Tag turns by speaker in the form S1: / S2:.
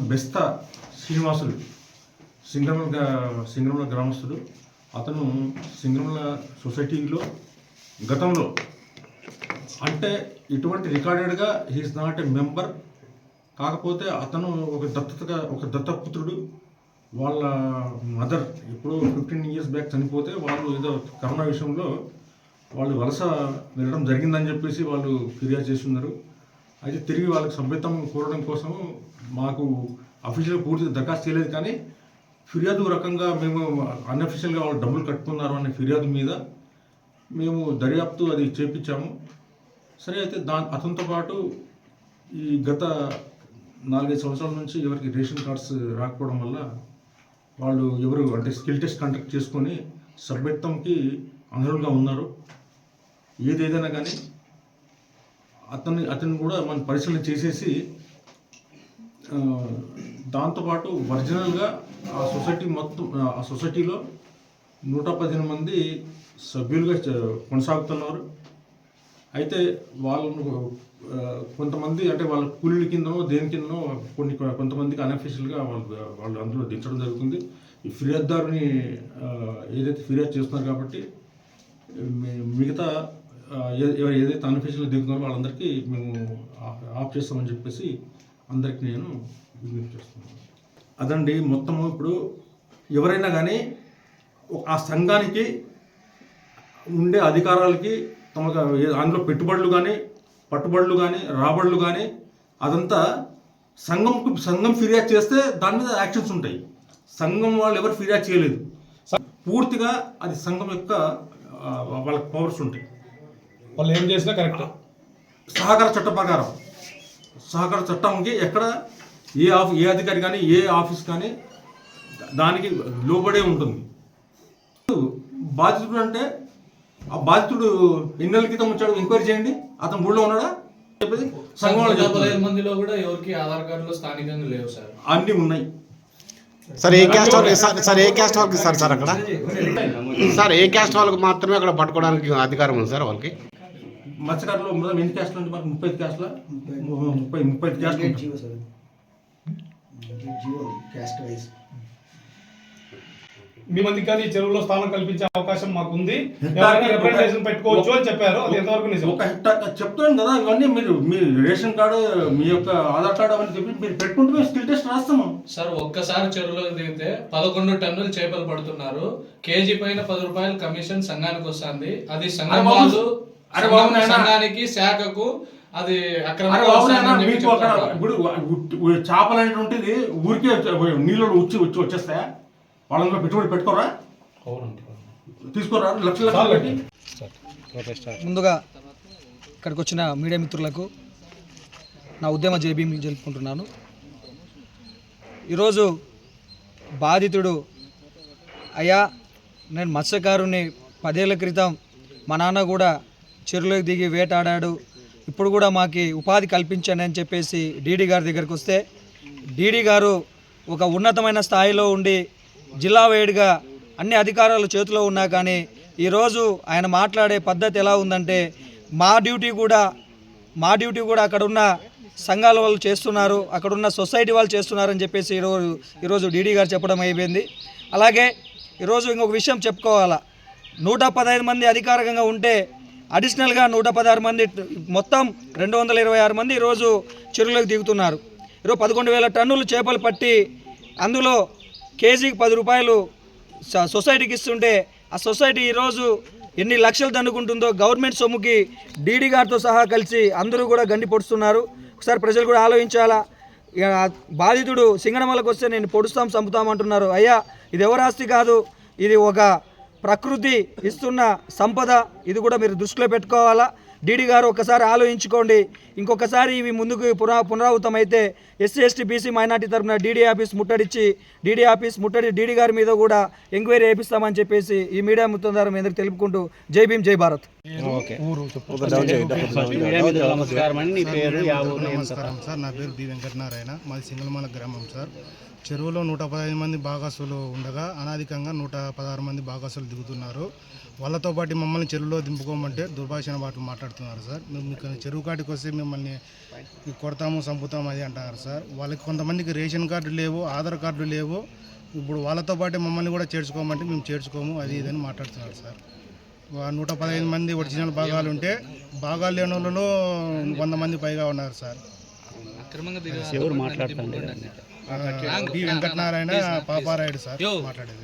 S1: బెస్త శ్రీనివాసులు సింగరమల గ్రా- గ్రామస్తుడు. అతను సింగరమల సొసైటీలో గతంలో అంటే ఇటువంటి రికార్డెడ్గా he is not a member. కాకపోతే అతను ఒక దత్తతగా ఒక దత్తపుత్రుడు. వాళ్ళ మదర్ ఇప్పుడు ఫిఫ్టీన్ ఇయర్స్ బ్యాక్ చనిపోతే వాళ్ళు ఏదో కరోనా విషయంలో వాళ్ళు వలస వెళ్ళడం జరిగిందని చెప్పేసి వాళ్ళు ఫిర్యాదు చేస్తున్నారు. అయితే తిరిగి వాళ్ళకి సభ్యత్వం కోరడం కోసం మాకు అఫీషియల్ పూర్తి దరఖాస్తు చేయలేదు కానీ ఫిర్యాదు రకంగా మేము అన్అఫీషియల్గా వాళ్ళు డబ్బులు కట్టుకున్నారు అనే ఫిర్యాదు మీద మేము దర్యాప్తు అది చేపించాము. సరే అయితే దా అతనితో పాటు ఈ గత నాలుగైదు సంవత్సరాల నుంచి ఎవరికి రేషన్ కార్డ్స్ రాకపోవడం వల్ల వాళ్ళు ఎవరు అంటే స్కిల్ టెస్ట్ కండక్ట్ చేసుకొని సభ్యత్వంకి అనర్హులుగా ఉన్నారు. ఏదేదైనా కానీ అతన్ని అతను కూడా మనం పరిశీలన చేసేసి దాంతోపాటు ఒరిజినల్గా ఆ సొసైటీ మొత్తం ఆ సొసైటీలో నూట పదిహేను మంది సభ్యులుగా కొనసాగుతున్నారు. అయితే వాళ్ళను కొంతమంది అంటే వాళ్ళ కూలీల కిందనో దేని కిందనో కొన్ని కొంతమందికి అన్అఫీషియల్గా వాళ్ళు వాళ్ళు అందులో దించడం జరుగుతుంది. ఈ ఫిర్యాదుదారుని ఏదైతే ఫిర్యాదు చేస్తున్నారు కాబట్టి మిగతా ఎవరు ఏదైతే అన్అఫీషియల్గా దిగుతున్నారో వాళ్ళందరికీ మేము ఆఫ్ చేస్తామని చెప్పేసి అందరికీ నేను విజ్ఞప్తి చేస్తున్నాను. అదండి మొత్తము ఇప్పుడు ఎవరైనా కానీ ఆ సంఘానికి ఉండే అధికారాలకి తమ అందులో పెట్టుబడులు కానీ పట్టుబడులు కానీ రాబడులు కానీ అదంతా సంఘంకు సంఘం ఫిర్యాదు చేస్తే దాని మీద యాక్షన్స్ ఉంటాయి. సంఘం వాళ్ళు ఎవరు ఫిర్యాదు చేయలేదు. పూర్తిగా అది సంఘం యొక్క వాళ్ళకి వాళ్ళ పవర్స్ ఉంటాయి.
S2: వాళ్ళు ఏం చేసినా కరెక్ట్.
S1: సహకార చట్ట ప్రకారం సహకార చట్టంకి ఎక్కడ ఏ ఆఫ్ ఏ అధికారి కానీ ఏ ఆఫీస్ కానీ దానికి లోబడే ఉంటుంది. బాధితుడు అంటే ఆ బాధితుడు ఎన్ని నెలల క్రితం వచ్చాడు ఎంక్వైరీ చేయండి అతను ఊళ్ళో ఉన్నాడా? చెప్పేది సంఘం వాళ్ళు
S3: నూట
S1: చెప్తున్నారు.
S3: పదిహేను మందిలో కూడా ఎవరికి ఆధార్ కార్డులు స్థానికంగా లేవు సార్.
S1: అన్నీ ఉన్నాయి.
S4: సార్ ఏ క్యాస్ట్ వాళ్ళకి సార్ సార్ ఏ క్యాస్ట్ వాళ్ళకి సార్ సార్ అక్కడ? సార్ ఏ క్యాస్ట్ వాళ్ళకి మాత్రమే అక్కడ పట్టుకోవడానికి అధికారం ఉంది సార్ వాళ్ళకి?
S1: మత్స్యకారులో మొత్తం ఎన్ని క్యాస్ట్లు అంటే మనకు ముప్పై క్యాస్ట్ల ముప్పై ముప్పై క్యాస్ట్లు ఉంటాయి.
S5: GO sir GO caste wise
S2: మీ మందికి కానీ చెరువులో స్థానం కల్పించే అవకాశం మాకు ఉంది రిప్రజెంటేషన్ పెట్టుకోవచ్చు అని చెప్పారు. అది ఎంతవరకు నిజం?
S1: ఒక హెక్టార్ చెప్తాను కదా ఇవన్నీ మీరు మీ రేషన్ కార్డు మీ యొక్క ఆధార్ కార్డు అవన్నీ చెప్పి మీరు పెట్టుకుంటే మేము స్కిల్ టెస్ట్ రాస్తాము.
S3: సార్ ఒక్కసారి చెరువులోకి దిగితే పదకొండు టన్నులు చేపలు పడుతున్నారు. కేజీ పైన పది రూపాయల కమిషన్ సంఘానికి వస్తుంది అది సంఘం వాళ్ళు
S1: అరే బాబు.
S3: సంఘానికి శాఖకు అది అక్రమ
S1: అరే బాబు నాయనా, మీకు అక్కడ ఇప్పుడు చేపలు అనేటువంటిది ఊరికే వచ్చే- నీళ్ళు వచ్చి వచ్చి వచ్చేస్తాయా? వాళ్ళందరూ పెట్టుబడి పెట్టుకోరా? తీసుకోరా? లక్షలు
S6: ముందుగా ఇక్కడికి వచ్చిన మీడియా మిత్రులకు నా ఉద్యమ జేబీ జరుపుకుంటున్నాను ఈరోజు బాధితుడు అయ్యా నేను మత్స్యకారుని పదేళ్ళ క్రితం మా నాన్న కూడా చెరువులోకి దిగి వేటాడాడు. ఇప్పుడు కూడా మాకు ఉపాధి కల్పించండి అని చెప్పేసి డీడీ గారి దగ్గరికి వస్తే డీడీ గారు ఒక ఉన్నతమైన స్థాయిలో ఉండి జిల్లా వేడిగా అన్ని అధికారాలు చేతిలో ఉన్నా కానీ ఈరోజు ఆయన మాట్లాడే పద్ధతి ఎలా ఉందంటే మా డ్యూటీ కూడా మా డ్యూటీ కూడా అక్కడ ఉన్న సంఘాల వాళ్ళు చేస్తున్నారు అక్కడున్న సొసైటీ వాళ్ళు చేస్తున్నారని చెప్పేసి ఈరోజు ఈరోజు డీడీ గారు చెప్పడం అయిపోయింది. అలాగే ఈరోజు ఇంకొక విషయం చెప్పుకోవాలా. నూట పదహైదు మంది అధికారికంగా ఉంటే అడిషనల్గా నూట పదహారు మంది మొత్తం రెండు వందల ఇరవై ఆరు మంది ఈరోజు చెరువులోకి దిగుతున్నారు. ఈరోజు పదకొండు వేల టన్నులు చేపలు పట్టి అందులో కేజీకి పది రూపాయలు స- సొసైటీకి ఇస్తుంటే ఆ సొసైటీ ఈరోజు ఎన్ని లక్షలు దండుకుంటుందో గవర్నమెంట్ సొమ్ముకి డీడీ గారితో సహా కలిసి అందరూ కూడా గండి పొడుస్తున్నారు. ఒకసారి ప్రజలు కూడా ఆలోచించాలా? బాధితుడు సింగనమలకు వస్తే నేను పొడుస్తాం చంపుతాం అంటున్నారు. అయ్యా ఇది ఎవరి ఆస్తి కాదు. ఇది ఒక ప్రకృతి ఇస్తున్న సంపద ఇది కూడా మీరు దృష్టిలో పెట్టుకోవాలా? డీడీ గారు ఒకసారి ఆలోచించుకోండి. ఇంకొకసారి ఇవి ముందుకు పునరా పునరావృతం అయితే ఎస్సీ ఎస్టీ బీసీ మైనార్టీ తరఫున డీడీ ఆఫీస్ ముట్టడిచ్చి డీడీ ఆఫీస్ ముట్టడి డీడీ గారి మీద కూడా ఎంక్వైరీ చేపిస్తామని చెప్పేసి ఈ మీడియా మొత్తం ద్వారా మీ అందరికి తెలుపుకుంటూ జై భీమ్ జై భారత్.
S7: నమస్కారం సార్ నా పేరు బి వెంకటనారాయణ మాది సింగల్మాల గ్రామం సార్. చెరువులో నూట పదహైదు మంది భాగస్తులు ఉండగా అనాధికంగా నూట పదహారు మంది భాగస్తులు దిగుతున్నారు. వాళ్ళతో పాటు మమ్మల్ని చెరువులో దింపుకోమంటే దుర్భాషణ మాటలు మాట్లాడుతున్నారు సార్. మేము ఇక్కడ చెరువు కాటికి వస్తే మేము మిమ్మల్ని కొడతాము చంపుతాము అది అంటున్నారు సార్. వాళ్ళకి కొంతమందికి రేషన్ కార్డు లేవు ఆధార్ కార్డు లేవు. ఇప్పుడు వాళ్ళతో పాటు మమ్మల్ని కూడా చేర్చుకోమంటే మేము చేర్చుకోము అది ఇది అని మాట్లాడుతున్నారు సార్. నూట పదహైదు మంది ఒరిజినల్ భాగాలు ఉంటే భాగాలు లేని వాళ్ళలో వంద మంది పైగా ఉన్నారు సార్.
S8: ఎవరు మాట్లాడుతున్నారు
S7: వెంకటనారాయణ పాపారాయుడు సార్ మాట్లాడేది.